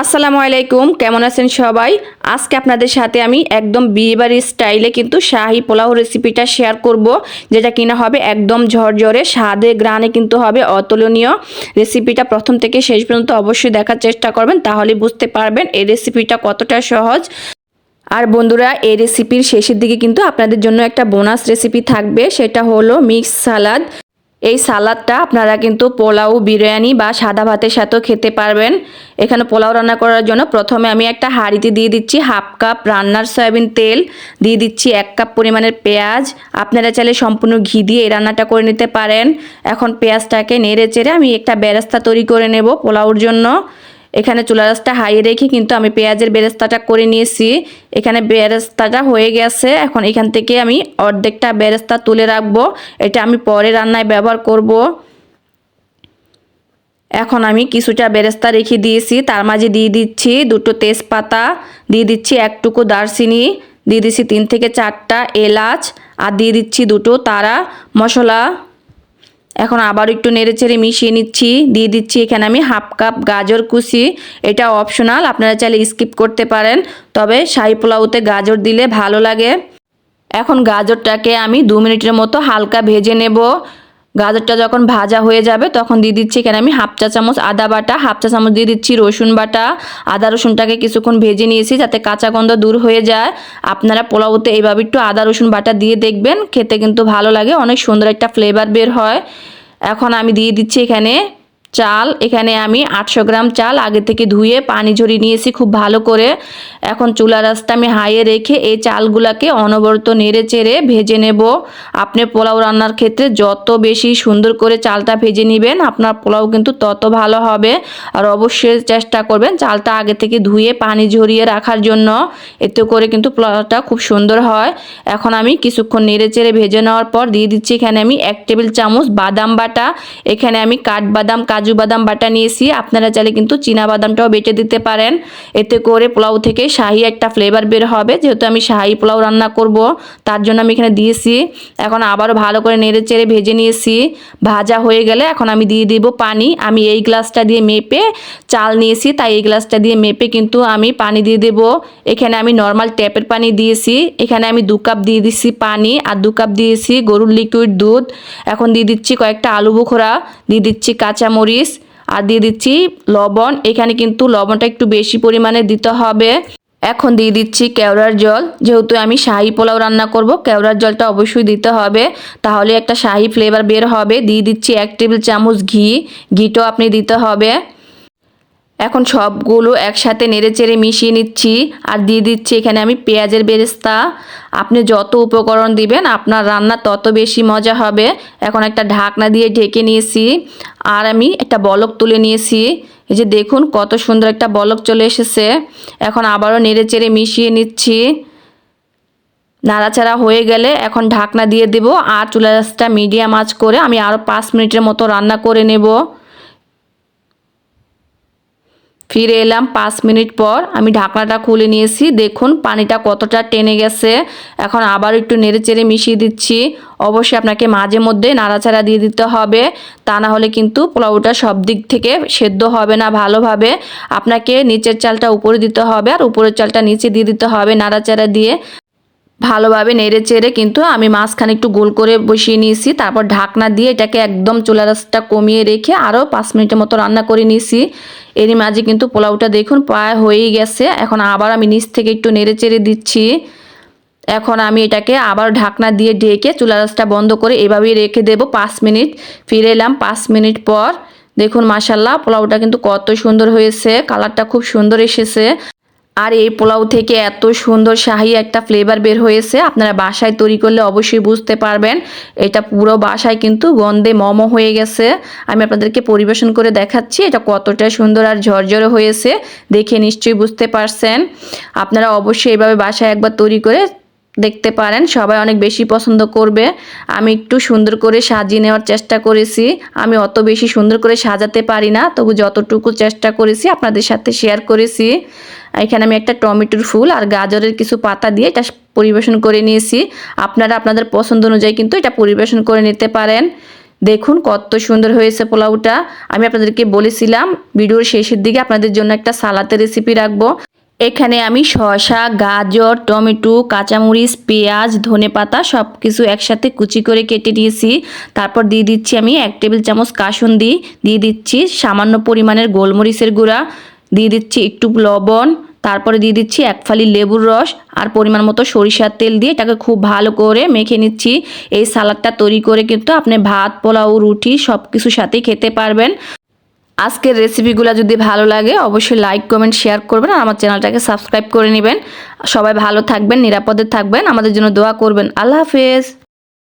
আসসালামু আলাইকুম, কেমন আছেন সবাই? আজকে আপনাদের সাথে আমি একদম বিয়েবাড়ির স্টাইলে কিন্তু শাহি পোলাও রেসিপিটা শেয়ার করব, যেটা কিনা হবে একদম ঝরঝরে, স্বাদে গ্রানে কিন্তু হবে অতুলনীয়। রেসিপিটা প্রথম থেকে শেষ পর্যন্ত অবশ্যই দেখার চেষ্টা করবেন, তাহলে বুঝতে পারবেন এই রেসিপিটা কতটা সহজ। আর বন্ধুরা, এই রেসিপির শেষের দিকে কিন্তু আপনাদের জন্য একটা বোনাস রেসিপি থাকবে, সেটা হলো মিক্স সালাদ এই সালাদটা আপনারা কিন্তু পোলাও, বিরিয়ানি বা সাদা ভাতের সাথেও খেতে পারবেন। এখানে পোলাও রান্না করার জন্য প্রথমে আমি একটা হাঁড়িতে দিয়ে দিচ্ছি হাফ কাপ রান্নার সয়াবিন তেল। দিয়ে দিচ্ছি এক কাপ পরিমাণের পেঁয়াজ। আপনারা চাইলে সম্পূর্ণ ঘি দিয়ে এই রান্নাটা করে নিতে পারেন। এখন পেঁয়াজটাকে নেড়ে চেড়ে আমি একটা ব্যারাস্তা তৈরি করে নেব পোলাওর জন্য। এখানে চুলা রাসটা হাই রেখে কিন্তু আমি পেঁয়াজের বেরেস্তাটা করে নিয়েছি। এখানে বেরেস্তাটা হয়ে গেছে। এখন এখান থেকে আমি অর্ধেকটা বেরেস্তা তুলে রাখব। এটা আমি পরে রান্নায় ব্যবহার করব। এখন আমি কিছুটা বেরেস্তা রেখে দিয়েছি। তার মাঝে দিয়ে দিচ্ছি দুটো তেজপাতা, দিয়ে দিচ্ছি একটুকু দারচিনি, দিয়ে দিচ্ছি তিন থেকে চারটা এলাচ, আর দিয়ে দিচ্ছি দুটো তারা মশলা। এখন আবার একটু নেড়ে নেড়েচেড়ে মিশিয়ে নিচ্ছি। দিয়ে দিচ্ছি এখানে আমি হাফ কাপ গাজর কুচি। এটা অপশনাল আপনারা চাইলে স্কিপ করতে পারেন। তবে শাহি পোলাওতে গাজর দিলে ভালো লাগে। এখন গাজরটাকে আমি দু মিনিটের মতো হালকা ভেজে নেব। গাজরটা যখন ভাজা হয়ে যাবে, তখন দিয়ে দিচ্ছি এখানে আমি হাফ চা চামচ আদা বাটা, হাফ চা চামচ দিয়ে দিচ্ছি রসুন বাটা। আদা রসুনটাকে কিছুক্ষণ ভেজে নিয়েছি যাতে কাঁচা গন্ধ দূর হয়ে যায়। আপনারা পোলাওতে এইভাবে একটু আদা রসুন বাটা দিয়ে দেখবেন, খেতে কিন্তু ভালো লাগে, অনেক সুন্দর একটা ফ্লেভার বের হয়। এখন আমি দিয়ে দিচ্ছি এখানে চাল, এখানে আমি আটশো গ্রাম চাল আগে থেকে ধুয়ে পানি ঝরিয়ে নিয়েছি খুব ভালো করে। এখন চুলা রাস্তা আমি হাইয়ে রেখে এই চালগুলাকে অনবরত নেড়ে চেড়ে ভেজে নেব। আপনি পোলাও রান্নার ক্ষেত্রে যত বেশি সুন্দর করে চালটা ভেজে নেবেন, আপনার পোলাও কিন্তু তত ভালো হবে। আর অবশ্যই চেষ্টা করবেন চালটা আগে থেকে ধুয়ে পানি ঝরিয়ে রাখার জন্য। এতে করে কিন্তু পোলাওটা খুব সুন্দর হয়। এখন আমি কিছুক্ষণ নেড়ে চেড়ে ভেজে নেওয়ার পর দিয়ে দিচ্ছি এখানে আমি এক টেবিল চামচ বাদাম বাটা। এখানে আমি কাঠবাদাম, কাজু কাজু বাদাম বাটা নিয়েছি। আপনারা চাইলে কিন্তু চীনা বাদামটাও বেটে দিতে পারেন। এতে করে পোলাও থেকে শাহি একটা ফ্লেভার বের হবে। যেহেতু আমি শাহি পোলাও রান্না করব, তার জন্য আমি এখানে দিয়েছি। এখন আবারও ভালো করে নেড়ে চেড়ে ভেজে নিয়েছি। ভাজা হয়ে গেলে এখন আমি দিয়ে দিব পানি। আমি এই গ্লাসটা দিয়ে মেপে চাল নিয়েছি, তাই এই গ্লাসটা দিয়ে মেপে কিন্তু আমি পানি দিয়ে দেব। এখানে আমি নর্মাল ট্যাপের পানি দিয়েছি। এখানে আমি দু কাপ দিয়ে দিচ্ছি পানি আর দু কাপ দিয়েছি গরুর লিকুইড দুধ। এখন দিয়ে দিচ্ছি কয়েকটা আলু বুখরা, দিয়ে দিচ্ছি কাঁচামরিচ মরিচ আর দিয়ে দিচ্ছি লবণ। এখানে কিন্তু লবণটা একটু বেশি পরিমাণে দিতে হবে। এখন দিয়ে দিচ্ছি কেওড়ার জল। যেহেতু আমি শাহি পোলাও রান্না করব, কেওড়ার জলটা অবশ্যই দিতে হবে। তাহলে একটা শাহি ফ্লেভার বের হবে। দিয়ে দিচ্ছি এক টেবিল চামচ ঘি। ঘিটাও আপনি দিতে হবে। এখন সবগুলো একসাথে নেড়ে চেড়ে মিশিয়ে নিচ্ছি। আর দিয়ে দিচ্ছি এখানে আমি পেঁয়াজের বেরেস্তা। আপনি যত উপকরণ দিবেন, আপনার রান্না তত বেশি মজা হবে। এখন একটা ঢাকনা দিয়ে ঢেকে নিয়েছি, আর আমি একটা বলক তুলে নিয়েছি। এই যে দেখুন, কত সুন্দর একটা বলক চলে এসেছে। এখন আবারও নেড়ে চেড়ে মিশিয়ে নিচ্ছি। নাড়াচাড়া হয়ে গেলে এখন ঢাকনা দিয়ে দেব, আর চুলা মিডিয়াম আঁচ করে আমি আরও পাঁচ মিনিটের মতো রান্না করে নেব। ফিরে এলাম পাঁচ মিনিট পর। আমি ঢাকনাটা খুলে নিয়েছি। দেখুন, পানিটা কতটা টেনে গেছে। এখন আবার একটু নেড়ে চেড়ে মিশিয়ে দিচ্ছি। অবশ্যই আপনাকে মাঝে মধ্যে নাড়াচাড়া দিয়ে দিতে হবে। তা না হলে কিন্তু পোলাওটা সব দিক থেকে সেদ্ধ হবে না ভালোভাবে। আপনাকে নিচের চালটা উপরে দিতে হবে আর উপরের চালটা নিচে দিয়ে দিতে হবে নাড়াচাড়া দিয়ে। ভালোভাবে নেড়ে চেড়ে কিন্তু আমি মাঝখানে একটু গোল করে বসিয়ে নিয়েছি। তারপর ঢাকনা দিয়ে এটাকে একদম চুলা রাসটা কমিয়ে রেখে আরও পাঁচ মিনিটের মতো রান্না করে নিয়েছি। এরই মাঝে কিন্তু পোলাওটা দেখুন প্রায় হয়েই গেছে। এখন আবার আমি নিচ থেকে একটু নেড়ে চেড়ে দিচ্ছি। এখন আমি এটাকে আবার ঢাকনা দিয়ে ঢেকে চুলা রাসটা বন্ধ করে এভাবেই রেখে দেব পাঁচ মিনিট। ফিরে এলাম পাঁচ মিনিট পর। দেখুন মাসাল্লাহ পোলাওটা কিন্তু কত সুন্দর হয়েছে, কালারটা খুব সুন্দর এসেছে। আর এই পোলাও থেকে এত সুন্দর শাহি একটা ফ্লেভার বের হয়েছে, আপনারা বাসায় তৈরি করলে অবশ্যই বুঝতে পারবেন। এটা পুরো বাসায় কিন্তু গন্ধে মম হয়ে গেছে। আমি আপনাদেরকে পরিবেশন করে দেখাচ্ছি এটা কতটা সুন্দর আর ঝরঝরে হয়েছে, দেখে নিশ্চয়ই বুঝতে পারছেন। আপনারা অবশ্যই এভাবে বাসায় একবার তৈরি করে দেখতে পারেন, সবাই অনেক বেশি পছন্দ করবে। আমি একটু সুন্দর করে সাজিয়ে নেওয়ার চেষ্টা করেছি। আমি অত বেশি সুন্দর করে সাজাতে পারি না, তবু যতটুকু চেষ্টা করেছি আপনাদের সাথে শেয়ার করেছি। এখানে আমি একটা টমেটোর ফুল আর গাজরের কিছু পাতা দিয়ে এটা পরিবেশন করে নিয়েছি। আপনারা আপনাদের পছন্দ অনুযায়ী কিন্তু এটা পরিবেশন করে নিতে পারেন। দেখুন কত সুন্দর হয়েছে পোলাওটা। আমি আপনাদেরকে বলেছিলাম, ভিডিওর শেষের দিকে আপনাদের জন্য একটা সালাতের রেসিপি রাখব। এখানে আমি শসা, গাজর, টমেটো, কাঁচামরিচ, পেঁয়াজ, ধনেপাতা সব কিছু একসাথে কুচি করে কেটে নিয়েছি। তারপর দিয়ে দিচ্ছি আমি এক টেবিল চামচ কাসুন্দি, দিয়ে দিচ্ছি সামান্য পরিমাণের গোলমরিচের গুঁড়া, দিয়ে দিচ্ছি একটু লবণ, তারপরে দিয়ে দিচ্ছি এক ফালি লেবুর রস আর পরিমাণ মতো সরিষার তেল দিয়ে এটাকে খুব ভালো করে মেখে নিচ্ছি। এই সালাদটা তৈরি করে কিন্তু আপনি ভাত, পোলাও, রুটি সব কিছুর সাথেই খেতে পারবেন। আজকের রেসিপিগুলো যদি ভালো লাগে, অবশ্যই লাইক কমেন্ট শেয়ার করবেন আর আমার চ্যানেলটাকে সাবস্ক্রাইব করে নেবেন। সবাই ভালো থাকবেন, নিরাপদে থাকবেন। আমাদের জন্য দোয়া করবেন। আল্লাহ হাফেজ।